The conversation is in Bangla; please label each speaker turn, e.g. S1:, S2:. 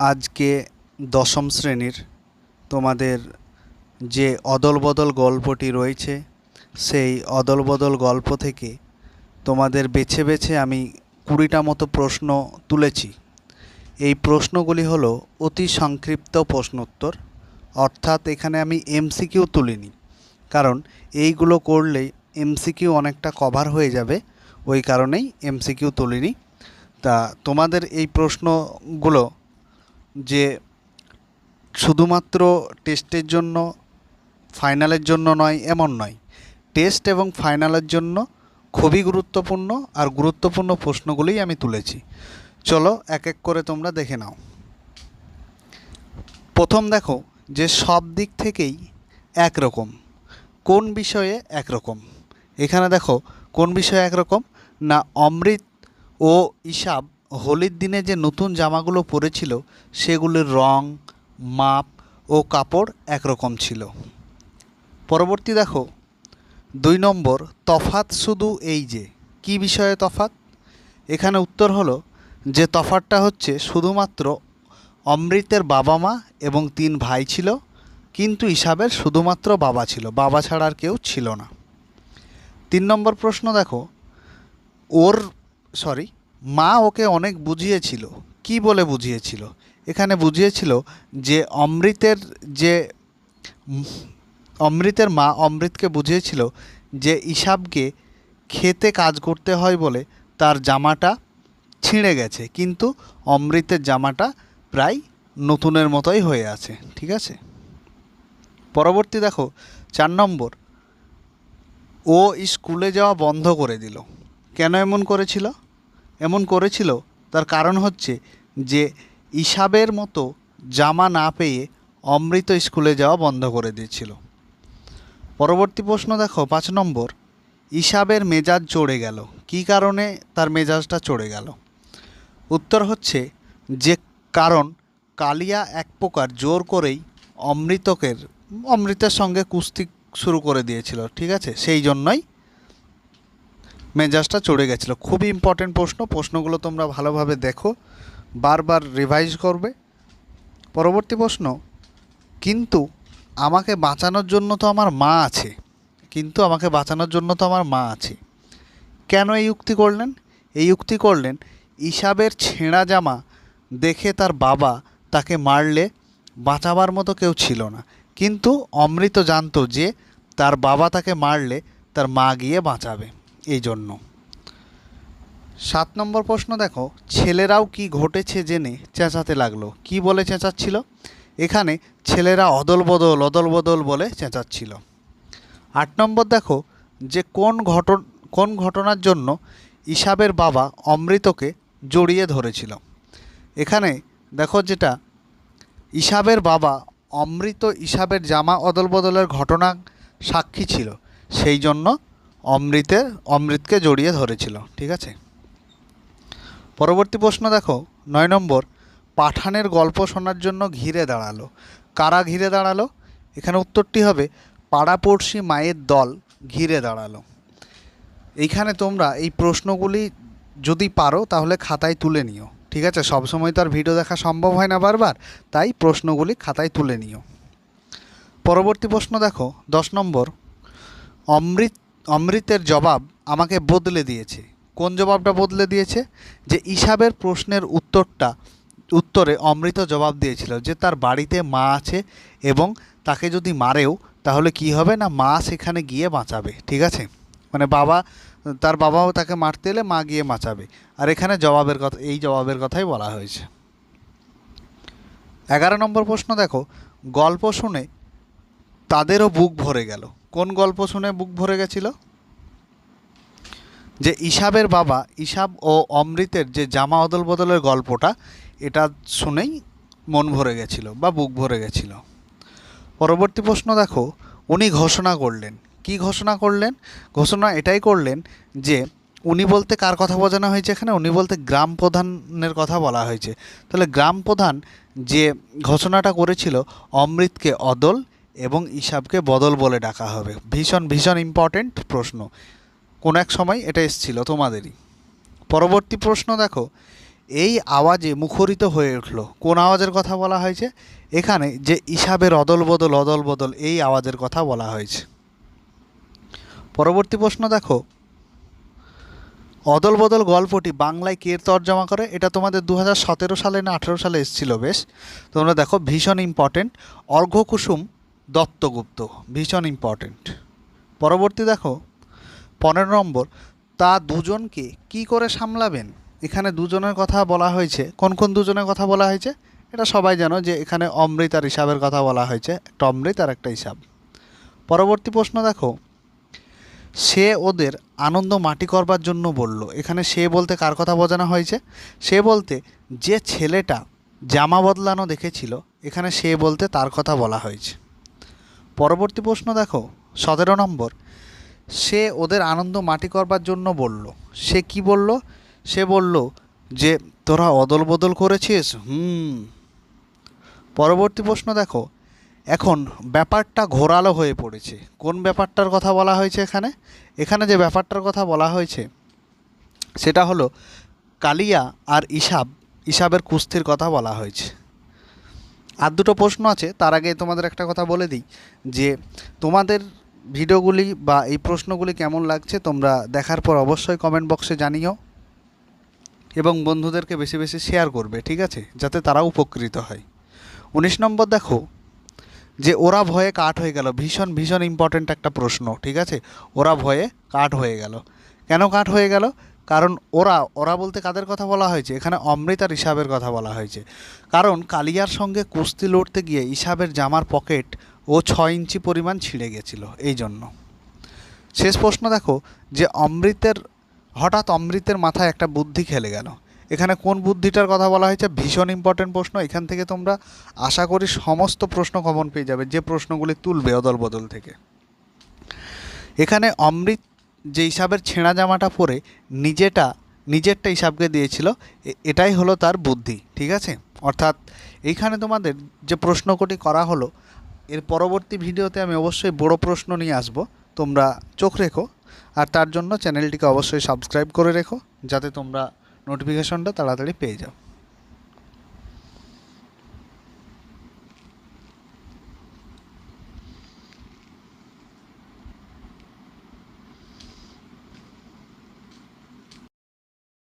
S1: আজকে দশম শ্রেণির তোমাদের যে অদল বদল গল্পটি রয়েছে, সেই অদল বদল গল্প থেকে তোমাদের বেছে বেছে আমি কুড়িটা মতো প্রশ্ন তুলেছি। এই প্রশ্নগুলি হলো অতি সংক্ষিপ্ত প্রশ্নোত্তর, অর্থাৎ এখানে আমি এমসিকিউ তুলিনি, কারণ এইগুলো করলেই এমসিকিউ অনেকটা কভার হয়ে যাবে, ওই কারণেই এমসিকিউ তুলিনি। তা তোমাদের এই প্রশ্নগুলো যে শুধুমাত্র টেস্টের জন্য, ফাইনালের জন্য নয়, এমন নয়। টেস্ট এবং ফাইনালের জন্য খুবই গুরুত্বপূর্ণ আর গুরুত্বপূর্ণ প্রশ্নগুলোই আমি তুলেছি। চলো এক এক করে তোমরা দেখে নাও। প্রথম দেখো যে সব দিক থেকেই একরকম। কোন বিষয়ে একরকম? এখানে দেখো কোন বিষয়ে একরকম? না অমৃত ও ইসাব হোলির দিনে যে নতুন জামাগুলো পরেছিল, সেগুলির রং, মাপ ও কাপড় একরকম ছিল। পরবর্তী দেখো, দুই নম্বর তফাত শুধু এই যে। কি বিষয়ে তফাত এখানে উত্তর হলো যে তফাতটা হচ্ছে শুধুমাত্র অমৃতের বাবা মা এবং তিন ভাই ছিল, কিন্তু ইসাবের শুধুমাত্র বাবা ছিল। বাবা ছাড়া আর কেউ ছিল না। তিন নম্বর প্রশ্ন দেখো, ওর সরি মা ওকে অনেক বুঝিয়েছিল। কি বলে বুঝিয়েছিল? এখানে বুঝিয়েছিল যে অমৃতের যে অমৃতের মা অমৃতকে বুঝিয়েছিল যে ইসাবকে খেতে কাজ করতে হয় বলে তার জামাটা ছিঁড়ে গেছে। কিন্তু অমৃতের জামাটা প্রায় নতুনের মতোই হয়ে আছে, ঠিক আছে? পরবর্তী দেখো, চার নম্বর। ও স্কুলে যাওয়া বন্ধ করে দিল। কেন এমন করেছিল? এমন করেছিল, তার কারণ হচ্ছে যে ইসাবের মতো জামা না পেয়ে অমৃত স্কুলে যাওয়া বন্ধ করে দিয়েছিল। পরবর্তী প্রশ্ন দেখো, পাঁচ নম্বর, ইসাবের মেজাজ চড়ে গেল। কী কারণে তার মেজাজটা চড়ে গেল? উত্তর হচ্ছে যে কারণ, কালিয়া এক প্রকার জোর করেই অমৃতকের, অমৃতের সঙ্গে কুস্তি শুরু করে দিয়েছিল, ঠিক আছে? সেই জন্যই মেজাজটা চড়ে গেছিল। খুবই ইম্পর্টেন্ট প্রশ্ন। প্রশ্নগুলো তোমরা ভালোভাবে দেখো। বারবার রিভাইজ করবে। পরবর্তী প্রশ্ন, কিন্তু আমাকে বাঁচানোর জন্য তো আমার মা আছে। কিন্তু আমাকে বাঁচানোর জন্য তো আমার মা আছে। কেন এই উক্তি করলেন? এই উক্তি করলেন, ইসাবের ছেঁড়া জামা দেখে তার বাবা তাকে মারলে বাঁচাবার মতো কেউ ছিল না। কিন্তু অমৃত জানতো যে তার বাবা তাকে মারলে তার মা গিয়ে বাঁচাবে। এই জন্য সাত নম্বর প্রশ্ন দেখো, ছেলেরাও কি ঘটেছে জেনে চেঁচাতে লাগল? কি বলে চেঁচাচ্ছিল? এখানে ছেলেরা অদল বদল অদল বদল বলে চেঁচাচ্ছিল। আট নম্বর দেখো, যে কোন ঘটন, কোন ঘটনার জন্য ইসাবের বাবা অমৃতকে জড়িয়ে ধরেছিল? এখানে দেখো যেটা, ইসাবের বাবা অমৃত ইসাবের জামা অদল বদলের ঘটনা সাক্ষী ছিল সেই জন্য অমৃতের, অমৃতকে জড়িয়ে ধরেছিল, ঠিক আছে? পরবর্তী প্রশ্ন দেখো, নয় নম্বর, পাঠানের গল্প শোনার জন্য ঘিরে দাঁড়াল। কারা ঘিরে দাঁড়াল? এখানে উত্তরটি হবে, পাড়াপড়শি মায়ের দল ঘিরে দাঁড়াল। এইখানে তোমরা এই প্রশ্নগুলি যদি পারো, তাহলে খাতায় তুলে নিও, ঠিক আছে? সবসময় তো আর ভিডিও দেখা সম্ভব হয় না বারবার, তাই প্রশ্নগুলি খাতায় তুলে নিও। পরবর্তী প্রশ্ন দেখো, দশ নম্বর, অমৃত অমৃতের জবাব আমাকে বদলে দিয়েছে। কোন জবাবটা বদলে দিয়েছে? যে ইসাবের প্রশ্নের উত্তরটা, উত্তরে অমৃত জবাব দিয়েছিল যে তার বাড়িতে মা আছে এবং তাকে যদি মারেও তাহলে কি হবে না? মা সেখানে গিয়ে বাঁচাবে, ঠিক আছে? মানে বাবা, তার বাবাও তাকে মারতে এলে মা গিয়ে বাঁচাবে। আর এখানে জবাবের কথা, এই জবাবের কথাই বলা হয়েছে। এগারো নম্বর প্রশ্ন দেখো। গল্প শুনে তাদেরও বুক ভরে গেল। কোন গল্প শুনে বুক ভরে গেছিল? যে ইসাবের বাবা, ইসাব ও অমৃতের যে জামা অদল বদলের গল্পটা, এটা শুনেই মন ভরে গেছিল বা বুক ভরে গেছিল। পরবর্তী প্রশ্ন দেখো, উনি ঘোষণা করলেন। কি ঘোষণা করলেন? ঘোষণা এটাই করলেন যে, উনি বলতে কার কথা বোঝানো হয়েছে এখানে? উনি বলতে গ্রাম প্রধানের কথা বলা হয়েছে। তাহলে গ্রাম প্রধান যে ঘোষণাটা করেছিল, অমৃতকে অদল এবং ইসাবকে বদল বলে ডাকা হবে। ভীষণ ভীষণ ইম্পর্টেন্ট প্রশ্ন। কোন এক সময় এটা এসেছিল তোমাদেরই। পরবর্তী প্রশ্ন দেখো, এই আওয়াজে মুখরিত হয়ে উঠল। কোন আওয়াজের কথা বলা হয়েছে? এখানে যে ইসাবের অদল বদল অদল বদল, এই আওয়াজের কথা বলা হয়েছে। পরবর্তী প্রশ্ন দেখো, অদল বদল গল্পটি বাংলায় কে তর্জমা করে? এটা তোমাদের দু সালে না আঠেরো সালে এসেছিল বেশ। তোমরা দেখো, ভীষণ ইম্পর্টেন্ট অর্ঘ্যকুসুম দত্তগুপ্ত, ভীষণ ইম্পর্টেন্ট পরবর্তী দেখো, পনেরো নম্বর, তা দুজনকে কি করে সামলাবেন? এখানে দুজনের কথা বলা হয়েছে। কোন কোন দুজনের কথা বলা হয়েছে? এটা সবাই জানো যে এখানে অমৃত আর হিসাবের কথা বলা হয়েছে। একটা অমৃত আর একটা হিসাব। পরবর্তী প্রশ্ন দেখো, সে ওদের আনন্দ মাটি করবার জন্য বলল। এখানে সে বলতে কার কথা বোঝানো হয়েছে? সে বলতে, যে ছেলেটা জামা বদলানো দেখেছিল, এখানে সে বলতে তার কথা বলা হয়েছে। পরবর্তী প্রশ্ন দেখো, সতেরো নম্বর। সে ওদের আনন্দ মাটি করবার জন্য বলল। সে কি বলল? সে বলল যে, তোরা অদল বদল করেছিস? হুম। পরবর্তী প্রশ্ন দেখো, এখন ব্যাপারটা ঘোরালো হয়ে পড়েছে। কোন ব্যাপারটার কথা বলা হয়েছে এখানে? এখানে যে ব্যাপারটার কথা বলা হয়েছে, সেটা হলো কালিয়া আর ইসাব, ইসাবের কুস্তির কথা বলা হয়েছে। আর দুটো প্রশ্ন আছে, তার আগে তোমাদের একটা কথা বলে দিই, যে তোমাদের ভিডিওগুলি বা এই প্রশ্নগুলি কেমন লাগছে তোমরা দেখার পর অবশ্যই কমেন্ট বক্সে জানিও এবং বন্ধুদেরকে বেশি বেশি শেয়ার করবে, ঠিক আছে? যাতে তারা উপকৃত হয়। উনিশ নম্বর দেখো, যে ওরা ভয়ে কাঠ হয়ে গেল। ভীষণ ভীষণ ইম্পর্ট্যান্ট একটা প্রশ্ন, ঠিক আছে? ওরা ভয়ে কাঠ হয়ে গেল। কেন কাঠ হয়ে গেল? কারণ ওরা ওরা বলতে কাদের কথা বলা হয়েছে? এখানে অমৃত আর ইসাবের কথা বলা হয়েছে। কারণ কালিয়ার সঙ্গে কুস্তি লড়তে গিয়ে ইসাবের জামার পকেট ও ছয় ইঞ্চি পরিমাণ ছিঁড়ে গেছিল, এই জন্য। শেষ প্রশ্ন দেখো, যে অমৃতের, হঠাৎ অমৃতের মাথায় একটা বুদ্ধি খেলে গেল। এখানে কোন বুদ্ধিটার কথা বলা হয়েছে? ভীষণ ইম্পর্টেন্ট প্রশ্ন, এখান থেকে তোমরা আশা করি সমস্ত প্রশ্ন কমন পেয়ে যাবে, যে প্রশ্নগুলি তুলবে অদল বদল থেকে। এখানে অমৃত যে হিসাবের ছেঁড়া জামাটা পরে নিজেটা, নিজেরটা হিসাবকে দিয়েছিল এটাই হলো তার বুদ্ধি, ঠিক আছে? অর্থাৎ এইখানে তোমাদের যে প্রশ্নকটি করা হলো, এর পরবর্তী ভিডিওতে আমি অবশ্যই বড় প্রশ্ন নিয়ে আসব, তোমরা চোখ রেখো, আর তার জন্য চ্যানেলটিকে অবশ্যই সাবস্ক্রাইব করে রেখো, যাতে তোমরা নোটিফিকেশনটা তাড়াতাড়ি পেয়ে যাও।